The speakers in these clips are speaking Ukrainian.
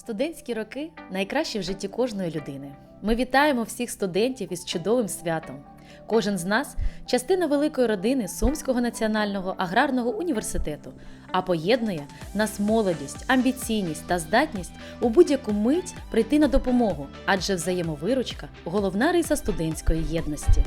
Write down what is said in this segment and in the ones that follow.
Студентські роки найкращі в житті кожної людини. Ми вітаємо всіх студентів із чудовим святом. Кожен з нас частина великої родини Сумського національного аграрного університету, а поєднує нас молодість, амбіційність та здатність у будь-яку мить прийти на допомогу, адже взаємовиручка головна риса студентської єдності.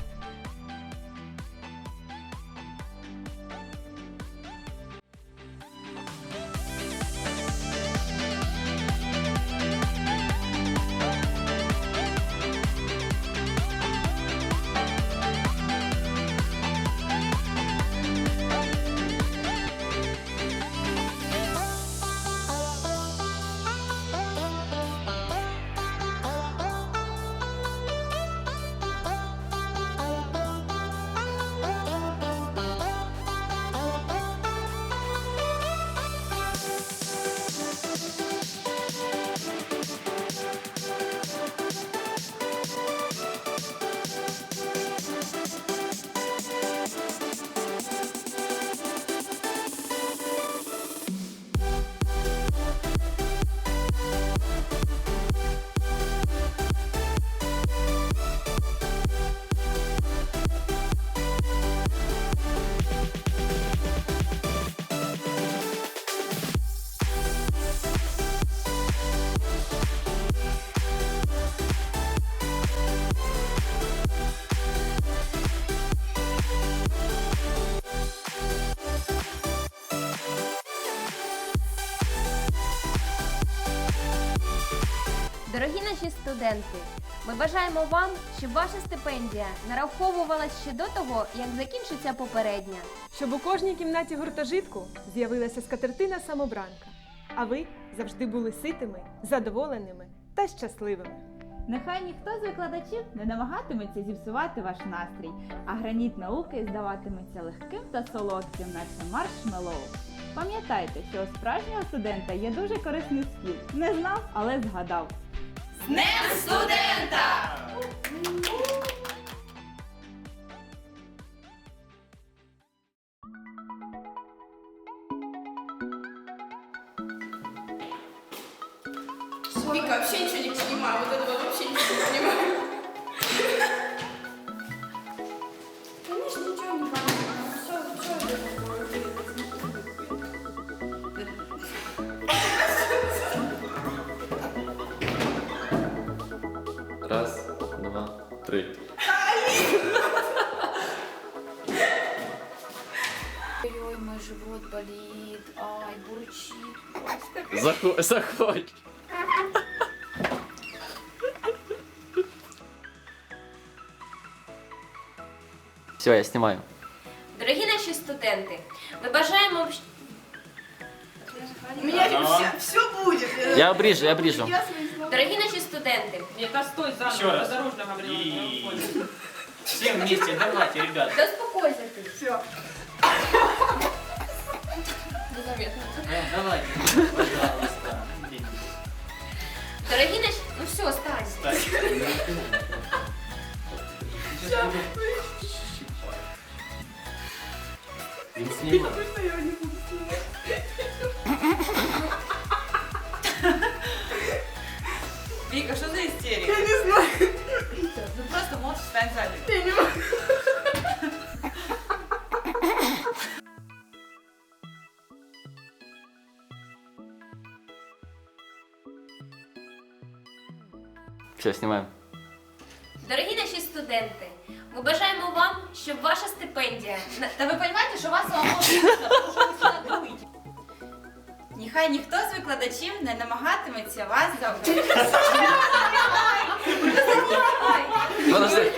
Дорогі наші студенти, ми бажаємо вам, щоб ваша стипендія нараховувалась ще до того, як закінчиться попередня. Щоб у кожній кімнаті гуртожитку з'явилася скатертина самобранка, а ви завжди були ситими, задоволеними та щасливими. Нехай ніхто з викладачів не намагатиметься зіпсувати ваш настрій, а граніт науки здаватиметься легким та солодким, наче маршмеллоу. Пам'ятайте, що у справжнього студента є дуже корисний скіл. Не знав, але згадав. Вика вообще ничего не понимаю. Вот этого вообще ничего не понимаю. Конечно, ничего не понимаю. Раз, два, три. Ой, мой живот болит. Ай, бурчит. Захо- заходь. Все, я снимаю. Дорогі наші студенти, ми бажаємо У меня все, все будет. Я обрежу, я обрежу. дорогі наші студенти, Это стой заново, Еще раз. осторожно говорила. И все вместе, давайте, ребят. да успокойся ти. Все. Да, давайте, пожалуйста. Дорогі наші, ну все, стань. Так. Він знімає. Вика, Все, знімаємо. Дорогі наші студенти, ми бажаємо вам, щоб ваша стипендія. Та ви розумієте, що вас вам дуєте. Нехай ніхто з викладачів не намагатиметься вас завжди. Ай,